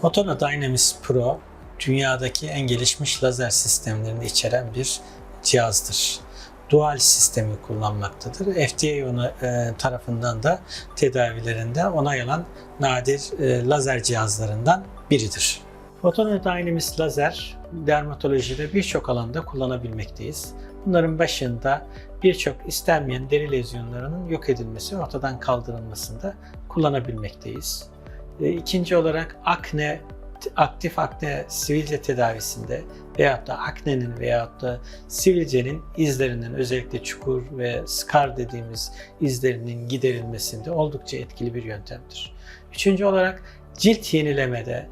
Photono Dynamis Pro dünyadaki en gelişmiş lazer sistemlerini içeren bir cihazdır. Dual sistemi kullanmaktadır. FDA ona, e, tarafından da tedavilerinde onay alan nadir e, lazer cihazlarından biridir. Photono Dynamis lazer dermatolojide birçok alanda kullanabilmekteyiz. Bunların başında birçok istenmeyen deri lezyonlarının yok edilmesi ortadan kaldırılmasında kullanabilmekteyiz. E, İkinci olarak akne, aktif akne sivilce tedavisinde veyahut da aknenin veyahut da sivilcenin izlerinin özellikle çukur ve scar dediğimiz izlerinin giderilmesinde oldukça etkili bir yöntemdir. Üçüncü olarak cilt yenilemede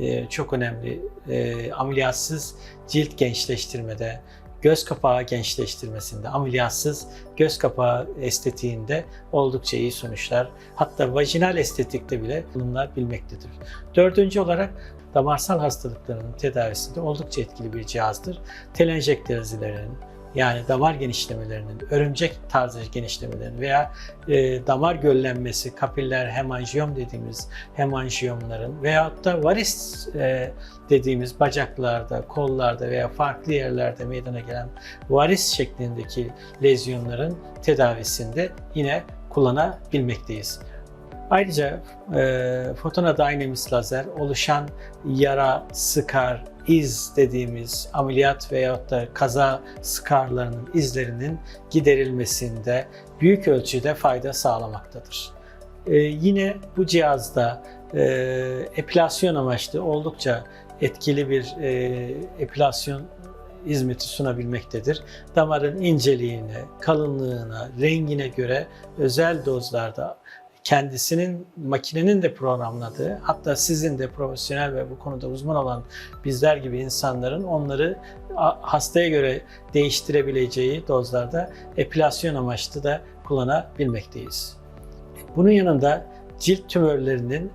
e, çok önemli e, ameliyatsız cilt gençleştirmede, göz kapağı gençleştirmesinde, ameliyatsız göz kapağı estetiğinde oldukça iyi sonuçlar, hatta vajinal estetikte bile bulunulabilmektedir. Dördüncü olarak damarsal hastalıklarının tedavisinde oldukça etkili bir cihazdır. Telenjektezilerin, yani damar genişlemelerinin, örümcek tarzı genişlemelerinin veya e, damar göllenmesi, kapiller hemanjiyom dediğimiz hemanjiyomların veyahut da varis e, dediğimiz bacaklarda, kollarda veya farklı yerlerde meydana gelen varis şeklindeki lezyonların tedavisinde yine kullanabilmekteyiz. Ayrıca e, Photona Dynamis lazer oluşan yara, skar, iz dediğimiz ameliyat veyahut da kaza skarlarının izlerinin giderilmesinde büyük ölçüde fayda sağlamaktadır. E, yine bu cihazda e, epilasyon amaçlı oldukça etkili bir e, epilasyon hizmeti sunabilmektedir. Damarın inceliğine, kalınlığına, rengine göre özel dozlarda kendisinin makinenin de programladığı hatta sizin de profesyonel ve bu konuda uzman olan bizler gibi insanların onları hastaya göre değiştirebileceği dozlarda epilasyon amaçlı da kullanabilmekteyiz. Bunun yanında cilt tümörlerinin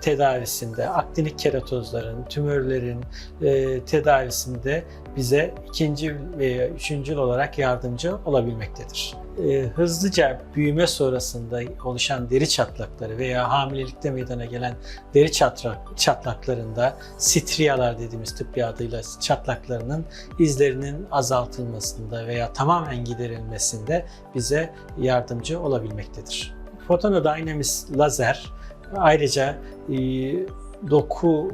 tedavisinde, aktinik keratozların, tümörlerin e, tedavisinde bize ikinci veya üçüncül olarak yardımcı olabilmektedir. E, hızlıca büyüme sonrasında oluşan deri çatlakları veya hamilelikte meydana gelen deri çatlak, çatlaklarında striyalar dediğimiz tıbbi adıyla çatlaklarının izlerinin azaltılmasında veya tamamen giderilmesinde bize yardımcı olabilmektedir. Photono Dynamis lazer ayrıca e, doku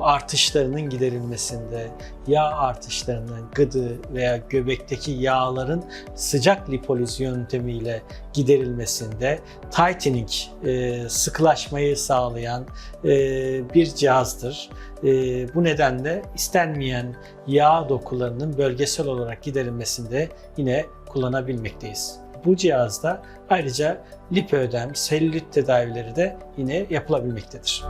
artışlarının giderilmesinde, yağ artışlarının, gıdı veya göbekteki yağların sıcak lipoliz yöntemiyle giderilmesinde, tightening, e, sıkılaşmayı sağlayan e, bir cihazdır. Bu nedenle istenmeyen yağ dokularının bölgesel olarak giderilmesinde yine kullanabilmekteyiz. Bu cihazda ayrıca lipödem, selülit tedavileri de yine yapılabilmektedir.